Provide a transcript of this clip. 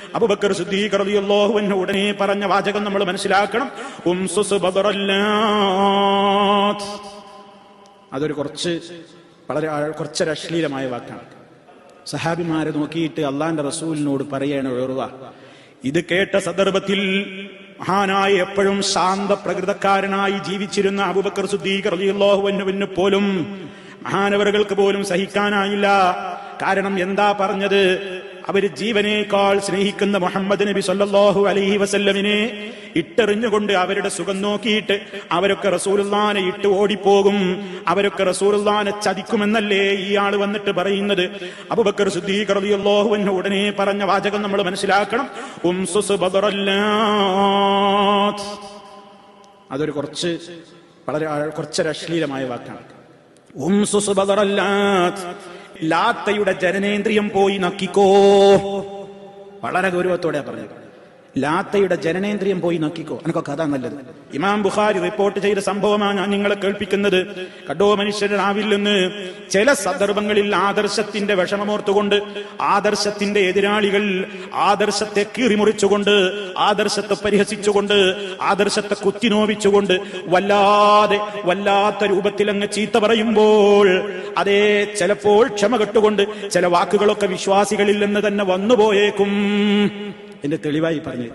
അബുബക്കർ സിദ്ദീഖ് റളിയല്ലാഹു അൻഹു ഉടനെ പറഞ്ഞ വാചകം നമ്മൾ മനസ്സിലാക്കണം. ഉംസുസ് അതൊരു കുറച്ച് വളരെ കുറച്ച് അശ്ലീലമായ വാക്കാണ്. സഹാബിമാരെ നോക്കിയിട്ട് അള്ളാന്റെ റസൂലിനോട് പറയാണ് ഉഴറുക ഇത് കേട്ട സന്ദർഭത്തിൽ മഹാനായ എപ്പോഴും ശാന്ത പ്രകൃതക്കാരനായി ജീവിച്ചിരുന്ന അബുബക്കർ സുദ്ദീഖ് റളിയല്ലാഹുവിന് പോലും മഹാനവറുകൾക്ക് പോലും സഹിക്കാനായില്ല. കാരണം എന്താ പറഞ്ഞത്? അവർ ജീവനേക്കാൾ സ്നേഹിക്കുന്ന മുഹമ്മദ് നബി സല്ലാഹു അലഹി വസല്ലമിനെ ഇട്ടെറിഞ്ഞുകൊണ്ട് അവരുടെ സുഖം നോക്കിയിട്ട് അവരൊക്കെ റസൂലുല്ലാനെ ഇട്ട് ഓടിപ്പോകും. അവരൊക്കെ റസൂലുല്ലാനെ ചതിക്കുമെന്നല്ലേ ഇയാൾ വന്നിട്ട് പറയുന്നത്? അബുബക്കർ സിദ്ദീഖ് റളിയല്ലാഹു അൻഹു ഉടനെ പറഞ്ഞ വാചകം നമ്മൾ മനസ്സിലാക്കണം. ഉംസുസ് അതൊരു കുറച്ച് വളരെ കുറച്ചൊരു അശ്ലീലമായ വാക്കാണ്. ഉംസുസ് ബദറല്ലാത്ത് ലാത്തയുടെ ജനനേന്ദ്രിയം പോയി നക്കിക്കോ? വളരെ ഗൗരവത്തോടെ പറഞ്ഞത് ലാത്തയുടെ ജനനേന്ദ്രിയം പോയി നോക്കിക്കോ. എനിക്കൊക്കെ അതാ നല്ലത്. ഇമാം ബുഖാരി റിപ്പോർട്ട് ചെയ്ത സംഭവമാണ് ഞാൻ നിങ്ങളെ കേൾപ്പിക്കുന്നത്. കടോ മനുഷ്യരാവില്ലെന്ന് ചില സന്ദർഭങ്ങളിൽ ആദർശത്തിന്റെ വിഷമമോർത്തുകൊണ്ട് ആദർശത്തിന്റെ എതിരാളികൾ ആദർശത്തെ കീറിമുറിച്ചുകൊണ്ട് ആദർശത്തെ പരിഹസിച്ചുകൊണ്ട് ആദർശത്തെ കുത്തിനോവിച്ചുകൊണ്ട് വല്ലാതെ വല്ലാത്ത രൂപത്തിൽ അങ്ങ് ചീത്ത പറയുമ്പോൾ അതേ ചിലപ്പോൾ ക്ഷമ കെട്ടുകൊണ്ട് ചില വാക്കുകളൊക്കെ വിശ്വാസികളിൽ നിന്ന് തന്നെ വന്നുപോയേക്കും. എന്റെ തെളിവായി പറഞ്ഞു